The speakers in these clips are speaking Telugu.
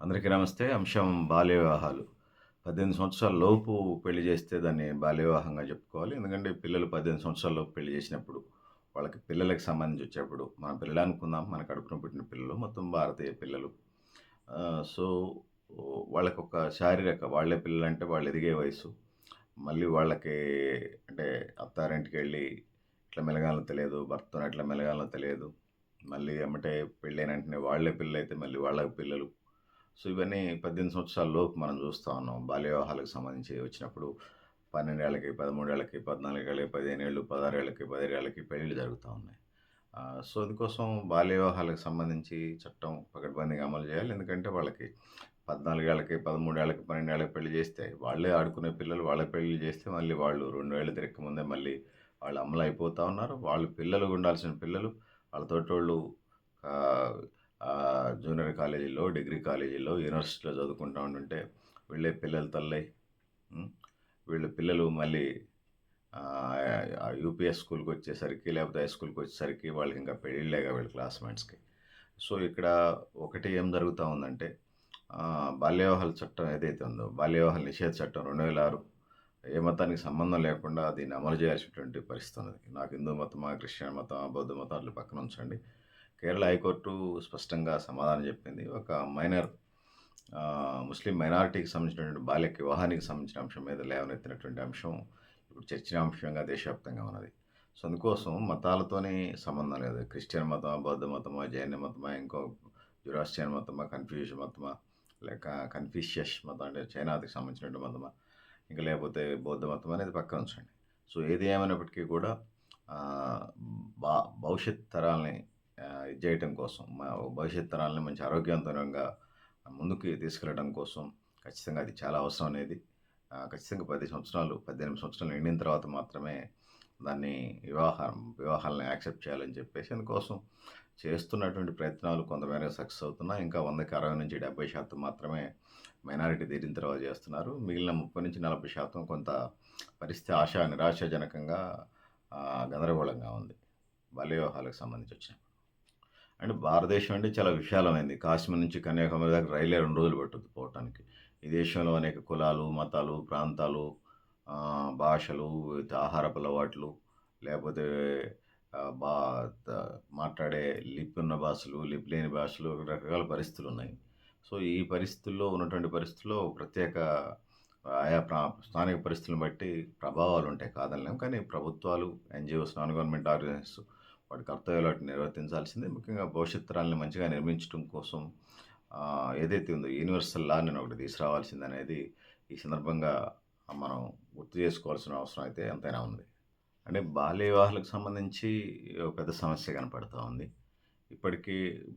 అందరికీ నమస్తే. అంశం బాల్య వివాహాలు పద్దెనిమిది సంవత్సరాల లోపు పెళ్ళి చేస్తే దాన్ని బాల్య వివాహంగా చెప్పుకోవాలి. ఎందుకంటే పిల్లలు పద్దెనిమిది సంవత్సరాల లోపు పెళ్ళి చేసినప్పుడు వాళ్ళకి పిల్లలకు సంబంధించి వచ్చేప్పుడు మన పిల్లలు అనుకుందాం. మన కడుపున పుట్టిన పిల్లలు మొత్తం భారతీయ పిల్లలు. సో వాళ్ళకి ఒక శారీరక వాళ్ళే పిల్లలు అంటే వాళ్ళు ఎదిగే వయసు. మళ్ళీ వాళ్ళకి అంటే అత్తారింటికి వెళ్ళి ఇట్లా మెలగాలో తెలియదు భర్తను ఎట్లా మెలగాలో తెలియదు. మళ్ళీ ఎమ్మటే పెళ్ళైన వెంటనే వాళ్ళే పిల్లలు అయితే మళ్ళీ వాళ్ళకి పిల్లలు సో ఇవన్నీ పద్దెనిమిది సంవత్సరాల లోపు మనం చూస్తూ ఉన్నాం. బాల్య వివాహాలకు సంబంధించి వచ్చినప్పుడు పన్నెండేళ్ళకి పదమూడేళ్ళకి పద్నాలుగేళ్ళకి పదిహేను ఏళ్ళు పదహారేళ్ళకి పదిహేడేళ్ళకి పెళ్ళిళ్ళు జరుగుతూ ఉన్నాయి. సో అందుకోసం బాల్య వివాహాలకు సంబంధించి చట్టం పకడ్బందీగా అమలు చేయాలి. ఎందుకంటే వాళ్ళకి పద్నాలుగేళ్ళకి పదమూడేళ్ళకి పన్నెండేళ్ళకి పెళ్ళి చేస్తే వాళ్ళే ఆడుకునే పిల్లలు వాళ్ళ పెళ్ళి చేస్తే మళ్ళీ వాళ్ళు రెండు ఏళ్ళు తిరక్క ముందే మళ్ళీ వాళ్ళు అమలు అయిపోతూ ఉన్నారు. వాళ్ళు పిల్లలు ఉండాల్సిన పిల్లలు వాళ్ళ వాళ్ళు జూనియర్ కాలేజీలో డిగ్రీ కాలేజీలో యూనివర్సిటీలో చదువుకుంటూ ఉంటుంటే వీళ్ళే పిల్లలు తల్లై వీళ్ళ పిల్లలు మళ్ళీ యూపీఎస్ స్కూల్కి వచ్చేసరికి లేకపోతే హై స్కూల్కి వచ్చేసరికి వాళ్ళకి ఇంకా పెళ్ళిళ్ళేగా వీళ్ళ క్లాస్మేట్స్కి. సో ఇక్కడ ఒకటి ఏం జరుగుతూ ఉందంటే ఆ, బాల్య వివాహాల చట్టం ఏదైతే ఉందో బాల్య వివాహాల నిషేధ చట్టం రెండు వేల ఆరు ఏ మతానికి సంబంధం లేకుండా దీన్ని అమలు చేయాల్సినటువంటి పరిస్థితి ఉన్నది. నాకు హిందూ మతమా క్రిస్టియన్ మతమా బౌద్ధ మతం అట్లా పక్కన ఉంచండి. కేరళ హైకోర్టు స్పష్టంగా సమాధానం చెప్పింది. ఒక మైనర్ ముస్లిం మైనారిటీకి సంబంధించినటువంటి బాల్యక వివాహానికి సంబంధించిన అంశం మీద లేవనెత్తినటువంటి అంశం ఇప్పుడు చర్చనీయాంశంగా దేశవ్యాప్తంగా ఉన్నది. సో అందుకోసం మతాలతోనే సంబంధం లేదు. క్రిస్టియన్ మతమా బౌద్ధ మతమా జైన మతమా ఇంకో జురాస్టియన్ మతమా కన్ఫ్యూజ్ మతమా లేక కన్ఫ్యూషియస్ మతం అంటే చైనాకి సంబంధించినటువంటి మతమా ఇంకా లేకపోతే బౌద్ధ మతం అనేది పక్కన ఉంచండి. సో ఏది ఏమైనప్పటికీ కూడా బా భవిష్యత్ తరాలని చేయటం కోసం మా భవిష్యత్ తరాలని మంచి ఆరోగ్యవంతంగా ముందుకు తీసుకెళ్ళడం కోసం ఖచ్చితంగా అది చాలా అవసరం అనేది. ఖచ్చితంగా పది సంవత్సరాలు పద్దెనిమిది సంవత్సరాలు నిండిన తర్వాత మాత్రమే దాన్ని వివాహం వివాహాలను యాక్సెప్ట్ చేయాలని చెప్పేసి అందుకోసం చేస్తున్నటువంటి ప్రయత్నాలు కొంతమేర సక్సెస్ అవుతున్నాయి ఇంకా వందకి అరవై నుంచి డెబ్బై శాతం మాత్రమే మైనారిటీ తీరిన తర్వాత చేస్తున్నారు. మిగిలిన ముప్పై నుంచి నలభై శాతం కొంత పరిస్థితి ఆశ నిరాశాజనకంగా గందరగోళంగా ఉంది. బాల్య వివాహాలకు సంబంధించి వచ్చినప్పుడు. అంటే భారతదేశం అంటే చాలా విశాలమైంది. కాశ్మీర్ నుంచి కన్యాకుమారి దాకా రైలే రెండు రోజులు పట్టుద్ది పోవటానికి. ఈ దేశంలో అనేక కులాలు మతాలు ప్రాంతాలు భాషలు ఆహారపు అలవాట్లు లేకపోతే బా మాట్లాడే లిప్ ఉన్న భాషలు లిప్ లేని భాషలు రకరకాల పరిస్థితులు ఉన్నాయి. సో ఈ పరిస్థితుల్లో ఉన్నటువంటి పరిస్థితుల్లో ప్రత్యేక ఆయా ప్రా స్థానిక పరిస్థితులను బట్టి ప్రభావాలు ఉంటాయి. కాదనలేం కానీ ప్రభుత్వాలు ఎన్జిఓస్ నాన్ గవర్నమెంట్ ఆర్గనైజేషన్స్ వాటి కర్తవ్యాలు వాటిని నిర్వర్తించాల్సింది. ముఖ్యంగా భవిష్యత్ తరాలను మంచిగా నిర్మించడం కోసం ఏదైతే ఉందో యూనివర్సల్ లా నేను ఒకటి తీసుకురావాల్సింది అనేది ఈ సందర్భంగా మనం గుర్తు చేసుకోవాల్సిన అవసరం అయితే ఎంతైనా ఉంది. అంటే బాల్య వివాహాలకు సంబంధించి ఒక పెద్ద సమస్య కనపడుతూ ఉంది. ఇప్పటికీ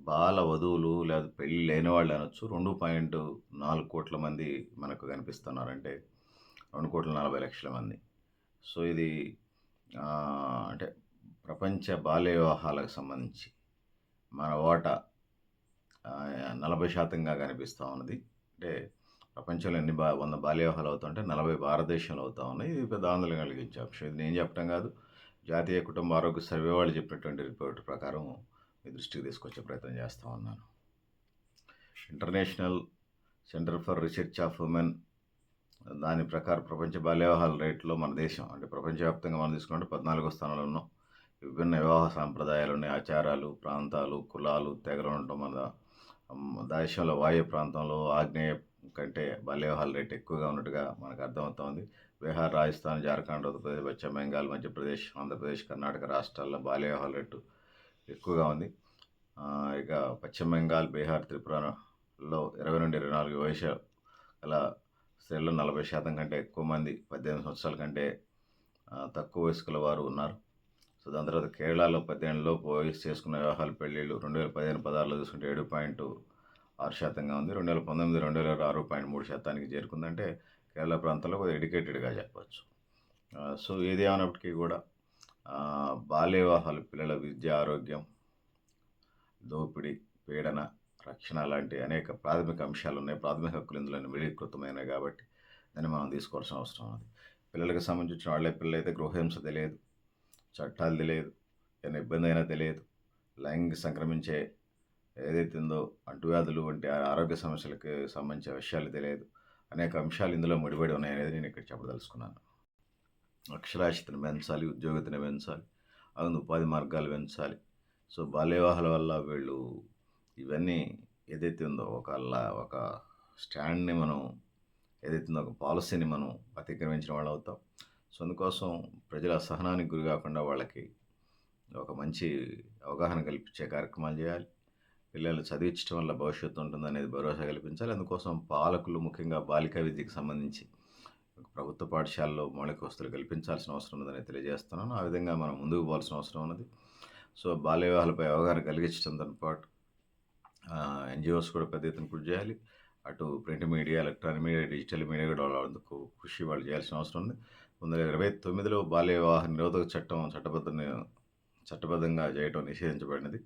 బాల వధువులు లేదా పెళ్ళి లేని వాళ్ళు అనొచ్చు. రెండు పాయింట్ నాలుగు కోట్ల మంది మనకు కనిపిస్తున్నారంటే రెండు కోట్ల నలభై లక్షల మంది. సో ఇది అంటే ప్రపంచ బాల్య వివాహాలకు సంబంధించి మన ఓట నలభై శాతంగా కనిపిస్తూ ఉన్నది. అంటే ప్రపంచంలో ఎన్ని బా వంద బాల్య వివాహాలు అవుతుంటే నలభై భారతదేశంలో అవుతా ఉన్నాయి. ఇది పెద్ద ఆందోళన కలిగించే అంశం. ఇది నేను చెప్పడం కాదు. జాతీయ కుటుంబ ఆరోగ్య సర్వే వాళ్ళు చెప్పినటువంటి రిపోర్ట్ ప్రకారం మీ దృష్టికి తీసుకొచ్చే ప్రయత్నం చేస్తూ ఉన్నాను. International centre for research of women దాని ప్రకారం ప్రపంచ బాల్య వివాహాల రేట్లో మన దేశం అంటే ప్రపంచవ్యాప్తంగా మనం తీసుకుంటే పద్నాలుగో స్థానంలో ఉన్నాం. విభిన్న వివాహ సాంప్రదాయాలు ఉన్నాయి ఆచారాలు ప్రాంతాలు కులాలు తెగలు ఉండటం వల్ల దేశంలో వాయు ప్రాంతంలో ఆగ్నేయ కంటే బాల్యవివాహాల రేటు ఎక్కువగా ఉన్నట్టుగా మనకు అర్థమవుతోంది. బీహార్ రాజస్థాన్ జార్ఖండ్ ఉత్తరప్రదేశ్ పశ్చిమ బెంగాల్ మధ్యప్రదేశ్ ఆంధ్రప్రదేశ్ కర్ణాటక రాష్ట్రాల్లో బాల్యవివాహాల రేటు ఎక్కువగా ఉంది. ఇక పశ్చిమ బెంగాల్ బీహార్ త్రిపురలో ఇరవై నుండి ఇరవై నాలుగు వయసు గల స్త్రీలు నలభై శాతం కంటే ఎక్కువ మంది పద్దెనిమిది సంవత్సరాల కంటే తక్కువ వయస్కుల వారు ఉన్నారు. సో దాని తర్వాత కేరళలో పద్దెనిమిదిలో వయసు చేసుకున్న వివాహాలు పెళ్ళిళ్ళు రెండు వేల పదిహేను పదహారులో చూసుకుంటే ఏడు పాయింట్ ఆరు శాతంగా ఉంది. రెండు వేల పంతొమ్మిది రెండు వేల ఆరు పాయింట్ మూడు శాతానికి చేరుకుందంటే కేరళ ప్రాంతంలో కొద్దిగా ఎడ్యుకేటెడ్గా చెప్పచ్చు. సో ఏది ఏమైనప్పటికీ కూడా బాల్య వివాహాలు పిల్లల విద్య ఆరోగ్యం దోపిడీ పీడన రక్షణ లాంటి అనేక ప్రాథమిక అంశాలు ఉన్నాయి. ప్రాథమిక హక్కులు ఇందులో విలీకృతమైనవి కాబట్టి దాన్ని మనం తీసుకోవాల్సిన అవసరం ఉంది. పిల్లలకు సంబంధించిన వాళ్ళే పిల్లలైతే గృహహింస తెలియదు. చట్టాలు తెలియదు ఏమైనా ఇబ్బంది అయినా తెలియదు. లైంగిక సంక్రమించే ఏదైతే ఉందో అంటువ్యాధులు వంటి ఆరోగ్య సమస్యలకు సంబంధించిన విషయాలు తెలియదు. అనేక అంశాలు ఇందులో ముడిపడి ఉన్నాయనేది నేను ఇక్కడ చెప్పదలుచుకున్నాను. అక్షరాస్యతను పెంచాలి ఉద్యోగతను పెంచాలి అవును ఉపాధి మార్గాలు పెంచాలి. సో బాల్య వివాహాల వల్ల వీళ్ళు ఇవన్నీ ఏదైతే ఉందో ఒక ఒక స్టాండ్ని మనం ఏదైతే ఉందో ఒక పాలసీని మనం అతిక్రమించిన వాళ్ళు అవుతాం. సో అందుకోసం ప్రజల సహనానికి గురి కాకుండా వాళ్ళకి ఒక మంచి అవగాహన కల్పించే కార్యక్రమాలు చేయాలి. పిల్లలు చదివించడం వల్ల భవిష్యత్తు ఉంటుందనేది భరోసా కల్పించాలి. అందుకోసం పాలకులు ముఖ్యంగా బాలికా విద్యకు సంబంధించి ప్రభుత్వ పాఠశాలలో మౌలిక వసతులు కల్పించాల్సిన అవసరం ఉందని తెలియజేస్తున్నాను. ఆ విధంగా మనం ముందుకు పోవాల్సిన అవసరం ఉన్నది. సో బాల్య వివాహాలపై అవగాహన కలిగించడంతో పాటు ఎన్జిఓస్ కూడా పెద్ద ఎత్తున కృషి చేయాలి. అటు print media electronic media digital media కూడా వాళ్ళందుకు కృషి వాళ్ళు చేయాల్సిన అవసరం ఉంది. వందల ఇరవై తొమ్మిదిలో బాల్య వివాహ నిరోధక చట్టం చట్టబద్ధ చట్టబద్ధంగా చేయటం నిషేధించబడినది.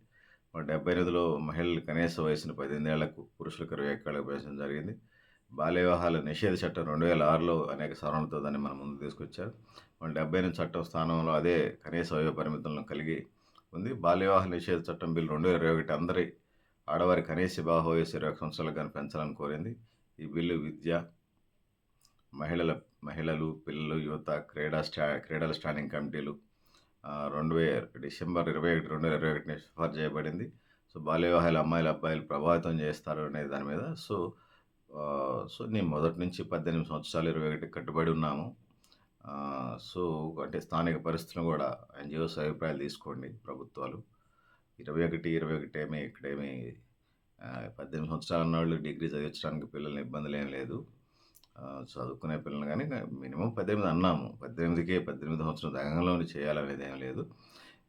డెబ్బై ఎనిమిదిలో మహిళలు కనీస వయసును పద్దెనిమిది పురుషులకు ఇరవై ఏళ్ళకు పెంచడం జరిగింది. బాల్య వివాహాల నిషేధ చట్టం రెండు వేల ఆరులో అనేక సవరణలతో దాన్ని మనం ముందు తీసుకొచ్చారు మన డెబ్బై ఎనిమిది చట్టం స్థానంలో అదే కనీస వయో పరిమితులను కలిగి ఉంది. బాల్య వివాహ నిషేధ చట్టం బిల్ రెండు వేల ఇరవై ఒకటి అందరి ఆడవారి కనీస వివాహ వయసు ఇరవై సంవత్సరాలకు కానీ పెంచాలని కోరింది. ఈ బిల్లు విద్య మహిళల మహిళలు పిల్లలు యువత క్రీడా స్టా క్రీడల స్టాండింగ్ కమిటీలు. రెండు వేల డిసెంబర్ ఇరవై ఒకటి రెండు వేల ఇరవై ఒకటిని సిఫార్ చేయబడింది సో బాల్య వివాహాలు అమ్మాయిలు అబ్బాయిలు ప్రభావితం చేస్తారు అనే దాని మీద. సో సో నేను మొదటి నుంచి పద్దెనిమిది సంవత్సరాలు ఇరవై ఒకటి కట్టుబడి ఉన్నాము. సో అంటే స్థానిక పరిస్థితులను కూడా ఎన్జిఓస్ అభిప్రాయాలు తీసుకోండి ప్రభుత్వాలు. ఇరవై ఒకటి ఇరవై ఒకటి ఏమి ఇక్కడేమి పద్దెనిమిది పద్దెనిమిది సంవత్సరాల ఉన్నవాళ్ళు డిగ్రీ చదివించడానికి పిల్లల్ని ఇబ్బందులు ఏం లేదు. చదువుకునే పిల్లలు కానీ మినిమం పద్దెనిమిది అన్నాము. పద్దెనిమిదికే పద్దెనిమిది సంవత్సరం దగ్గరలోనే చేయాలనేది ఏం లేదు.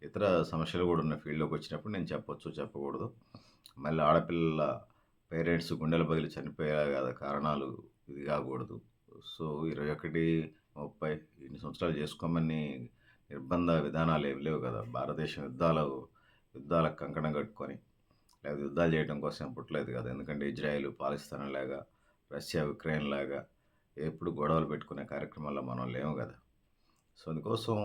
ఇతర సమస్యలు కూడా ఉన్న ఫీల్డ్లోకి వచ్చినప్పుడు నేను చెప్పొచ్చు చెప్పకూడదు. మళ్ళీ ఆడపిల్లల పేరెంట్స్ గుండెల బదిలి చనిపోయే కదా కారణాలు ఇది కాకూడదు. సో ఇరవై ఒకటి ముప్పై ఇన్ని సంవత్సరాలు చేసుకోమని నిర్బంధ విధానాలు ఏమి లేవు కదా. భారతదేశం యుద్ధాలు యుద్ధాలకు కంకణం కట్టుకొని లేకపోతే యుద్ధాలు చేయడం కోసం పుట్టలేదు కదా. ఎందుకంటే ఇజ్రాయెల్ పాలిస్తాన్ లాగా రష్యా ఉక్రెయిన్ లాగా ఎప్పుడు గొడవలు పెట్టుకునే కార్యక్రమాల్లో మనం లేము కదా. సో అందుకోసం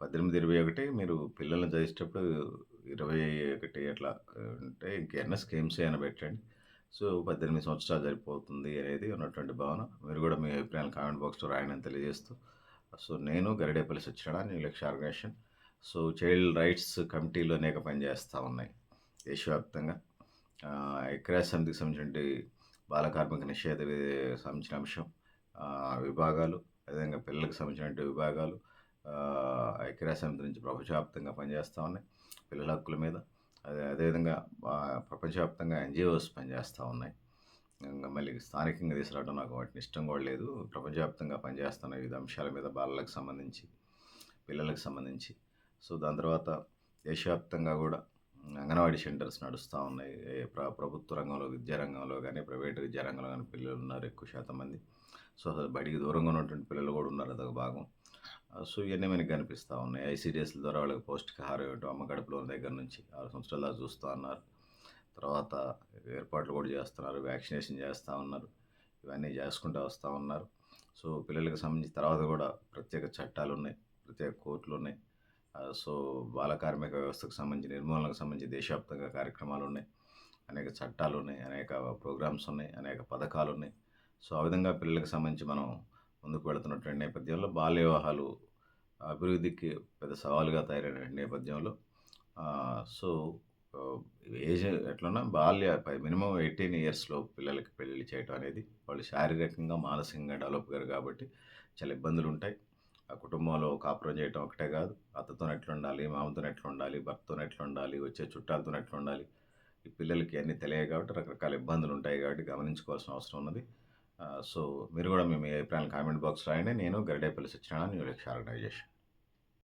పద్దెనిమిది ఇరవై ఒకటి మీరు పిల్లల్ని చదివేటప్పుడు ఇరవై ఒకటి అట్లా అంటే ఇంకేమైనా స్కీమ్స్ అయినా పెట్టండి. సో పద్దెనిమిది సంవత్సరాలు సరిపోతుంది అనేది ఉన్నటువంటి భావన. మీరు కూడా మీ అభిప్రాయాలు కామెంట్ బాక్స్లో రాయని తెలియజేస్తూ. సో నేను Garidepalli Satyanarayana new Lakshya organisation. So child rights కమిటీలు అనేక పనిచేస్తూ ఉన్నాయి దేశవ్యాప్తంగా. ఎక్రాస్ సమితికి సంబంధించిన బాల కార్మిక నిషేధ సంబంధించిన అంశం. విభాగాలు అదేవిధంగా పిల్లలకు సంబంధించిన విభాగాలు ఐక్యరాజ్య సమితి నుంచి ప్రపంచవ్యాప్తంగా పనిచేస్తూ ఉన్నాయి పిల్లల హక్కుల మీద. అదే అదేవిధంగా ప్రపంచవ్యాప్తంగా ఎన్జిఓస్ పనిచేస్తూ ఉన్నాయి. ఇంకా మళ్ళీ స్థానికంగా తీసుకురావడం నాకు వాటిని ఇష్టం కూడా లేదు. ప్రపంచవ్యాప్తంగా పనిచేస్తున్న వివిధ అంశాల మీద బాలలకు సంబంధించి పిల్లలకు సంబంధించి. సో దాని తర్వాత దేశవ్యాప్తంగా కూడా అంగన్వాడీ సెంటర్స్ నడుస్తూ ఉన్నాయి. ఏ ప్ర ప్రభుత్వ రంగంలో విద్యా రంగంలో కానీ ప్రైవేట్ విద్యారంగంలో కానీ పిల్లలు ఉన్నారు ఎక్కువ శాతం మంది. సో అసలు బడికి దూరంగా ఉన్నటువంటి పిల్లలు కూడా ఉన్నారు అదొక భాగం. సో ఇవన్నీ మనకి కనిపిస్తూ ఉన్నాయి. ఐసీడిఎస్ల ద్వారా వాళ్ళకి పౌష్టికాహారం ఏంటో అమ్మ దగ్గర నుంచి ఆరు సంవత్సరాల దాకా చూస్తూ ఉన్నారు. తర్వాత ఏర్పాట్లు కూడా చేస్తున్నారు. వ్యాక్సినేషన్ చేస్తూ ఉన్నారు. ఇవన్నీ చేసుకుంటూ వస్తూ ఉన్నారు. సో పిల్లలకు సంబంధించి తర్వాత కూడా ప్రత్యేక చట్టాలు ఉన్నాయి. ప్రత్యేక కోర్టులు ఉన్నాయి. సో బాల కార్మిక వ్యవస్థకు సంబంధించి నిర్మూలనకు సంబంధించి దేశవ్యాప్తంగా కార్యక్రమాలు ఉన్నాయి అనేక చట్టాలు ఉన్నాయి అనేక ప్రోగ్రామ్స్ ఉన్నాయి అనేక పథకాలు ఉన్నాయి సో ఆ విధంగా పిల్లలకు సంబంధించి మనం ముందుకు వెళుతున్నటువంటి నేపథ్యంలో బాల్య వివాహాలు అభివృద్ధికి పెద్ద సవాలుగా తయారైన నేపథ్యంలో సో ఏజ్ ఎట్లన్నా బాల్య మినిమం ఎయిటీన్ ఇయర్స్లో పిల్లలకి పెళ్ళి చేయటం అనేది వాళ్ళు శారీరకంగా మానసికంగా డెవలప్ గారు కాబట్టి చాలా ఇబ్బందులు ఉంటాయి ఆ కుటుంబంలో కాపురం చేయటం ఒకటే కాదు. అత్తతో ఎట్లుండాలి మామతో ఎట్లా ఉండాలి భర్తతో ఎట్లా ఉండాలి వచ్చే చుట్టాలతో ఎట్లుండాలి ఈ పిల్లలకి అన్నీ తెలియవు కాబట్టి రకరకాల ఇబ్బందులు ఉంటాయి కాబట్టి గమనించుకోవాల్సిన అవసరం ఉన్నది. సో మీరు కూడా మేము ఏ అభిప్రాయాలు కామెంట్ బాక్స్ రాయండి. నేను Garidepalli Satyanarayana new lecture organisation